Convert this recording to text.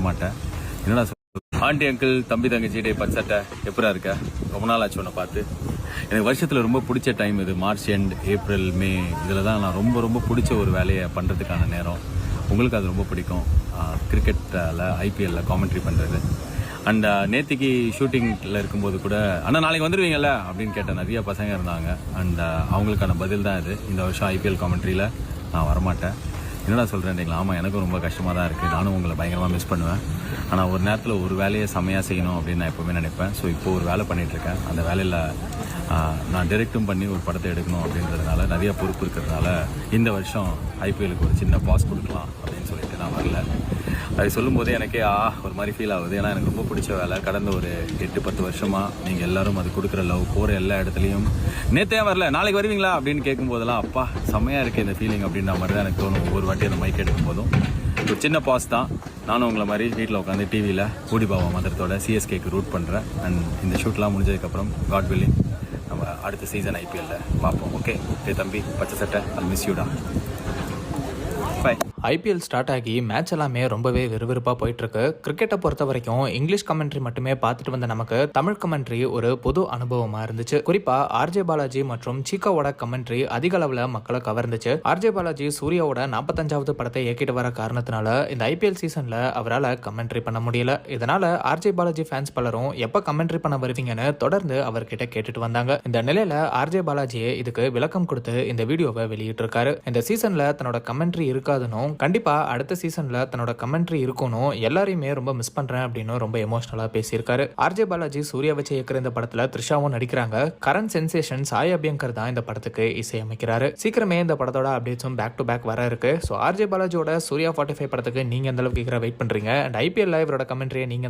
வரமாட்டேன். என்னடா aunty uncle தம்பி தங்கச்சி டே பச்சட்டை எப்படா இருக்க? ரொம்ப நாள் ஆச்சு உன்னை பார்த்து. எனக்கு வருஷத்தில் ரொம்ப பிடிச்ச டைம் இது மார்ச் எண்ட் ஏப்ரல் மே. இதில் தான் நான் ரொம்ப ரொம்ப பிடிச்ச ஒரு வேலையை பண்ணுறதுக்கான நேரம். உங்களுக்கு அது ரொம்ப பிடிக்கும். கிரிக்கெட்டில் ஐபிஎல்ல காமெண்ட்ரி பண்ணுறது அண்ட் நேத்திக்கு ஷூட்டிங்கில் இருக்கும்போது கூட அண்ணா நாளைக்கு வந்துடுவீங்கல்ல அப்படின்னு கேட்ட நிறைய பசங்க இருந்தாங்க. அண்ட் அவங்களுக்கான பதில் தான் இது. இந்த வருஷம் ஐபிஎல் காமெண்ட்ரியில் நான் வரமாட்டேன். என்னடா சொல்கிறேன் ஆமாம் எனக்கும் ரொம்ப கஷ்டமாக தான் இருக்குது நானும் உங்களை பயங்கரமாக மிஸ் பண்ணுவேன். ஆனால் ஒரு நேரத்தில் ஒரு வேலையை செம்மையாக செய்யணும் அப்படின்னு நான் எப்போவுமே நினைப்பேன். ஸோ இப்போ ஒரு வேலை பண்ணிகிட்ருக்கேன் அந்த வேலையில் நான் டைரெக்டும் பண்ணி ஒரு படத்தை எடுக்கணும் அப்படின்றதுனால நிறைய பொறுப்பு இருக்கிறதுனால இந்த வருஷம் ஐபிஎலுக்கு ஒரு சின்ன பாஸ் கொடுக்கலாம் அப்படின்னு சொல்லி நான் வரல. அது சொல்லும்போதே எனக்கே ஆ ஒரு மாதிரி ஃபீல் ஆகுது. ஏன்னா எனக்கு ரொம்ப பிடிச்ச வேலை. கடந்த ஒரு எட்டு பத்து வருஷமாக நீங்கள் எல்லாரும் அது கொடுக்குற லவ் போகிற எல்லா இடத்துலையும் நேற்றே வரல? நாளைக்கு வருவீங்களா? அப்படின்னு கேட்கும்போதெல்லாம் அப்பா செம்மையாக இருக்குது இந்த ஃபீலிங் அப்படின்ற மாதிரி தான் எனக்கு தோணும். ஒவ்வொரு வாட்டி அந்த மைக் எடுக்கும் போதும் ஒரு சின்ன பாஸ் தான். நானும் உங்களை மாதிரி வீட்டில் உட்காந்து டிவியில் கூடிபாவா மந்திரத்தோட சிஎஸ்கேக்கு ரூட் பண்ணுறேன் அண்ட் இந்த ஷூட்லாம் முடிஞ்சதுக்கப்புறம் காட் வில்லிங் நம்ம அடுத்த சீசன் ஐபிஎல்ல பார்ப்போம். ஓகே டே தம்பி பச்சை சட்டை. அது மிஸ் யூடா ஐபிஎல் ஸ்டார்ட் ஆகி மேட்ச் எல்லாமே ரொம்பவே விறுவிறுப்பாக போயிட்டுருக்கு. கிரிக்கெட்டை பொறுத்த வரைக்கும் இங்கிலீஷ் கமெண்ட்ரி மட்டுமே பார்த்துட்டு வந்த நமக்கு தமிழ் கமெண்ட்ரி ஒரு புது அனுபவமாக இருந்துச்சு. குறிப்பாக ஆர்ஜே பாலாஜி மற்றும் சீக்காவோட கமெண்ட்ரி அதிக அளவில் மக்களை கவர்ந்துச்சு. ஆர்ஜே பாலாஜி சூர்யாவோட நாற்பத்தஞ்சாவது படத்தை இயக்கிட்டு வர காரணத்தினால இந்த ஐபிஎல் சீசனில் அவரால் கமெண்ட்ரி பண்ண முடியல. இதனால் ஆர்ஜே பாலாஜி ஃபேன்ஸ் பலரும் எப்போ கமெண்ட்ரி பண்ண வருவீங்கன்னு தொடர்ந்து அவர்கிட்ட கேட்டுட்டு வந்தாங்க. இந்த நிலையில் ஆர்ஜே பாலாஜியே இதுக்கு விளக்கம் கொடுத்து இந்த வீடியோவை வெளியிட்டிருக்காரு. இந்த சீசனில் தன்னோட கமெண்ட்ரி இருக்காதுன்னு கண்டிப்பாக அடுத்த சீசனில் தன்னோட கமெண்ட்ரி இருக்கணும். எல்லாரையுமே ரொம்ப மிஸ் பண்ணுறேன் அப்படின்னு ரொம்ப எமோஷனலாக பேசியிருக்காரு. ஆர்ஜே பாலாஜி சூர்யா வச்சு இயக்கிற இந்த படத்தில் த்ரிஷாவும் நடிக்கிறாங்க. கரண் சென்சேஷன் சாய் அபியங்கர் தான் இந்த படத்துக்கு இசையமைக்கிறாரு. சீக்கிரமே இந்த படத்தோட அப்டேட்ஸும் பேக் டு பேக் வர இருக்கு. ஸோ ஆர்ஜே பாலாஜியோட சூர்யா ஃபார்ட்டி ஃபைவ் படத்துக்கு நீங்கள் எந்த அளவுக்கு வெயிட் பண்ணுறீங்க அண்ட் ஐபிஎல் இவரோட கமெண்ட்ரியை நீங்கள்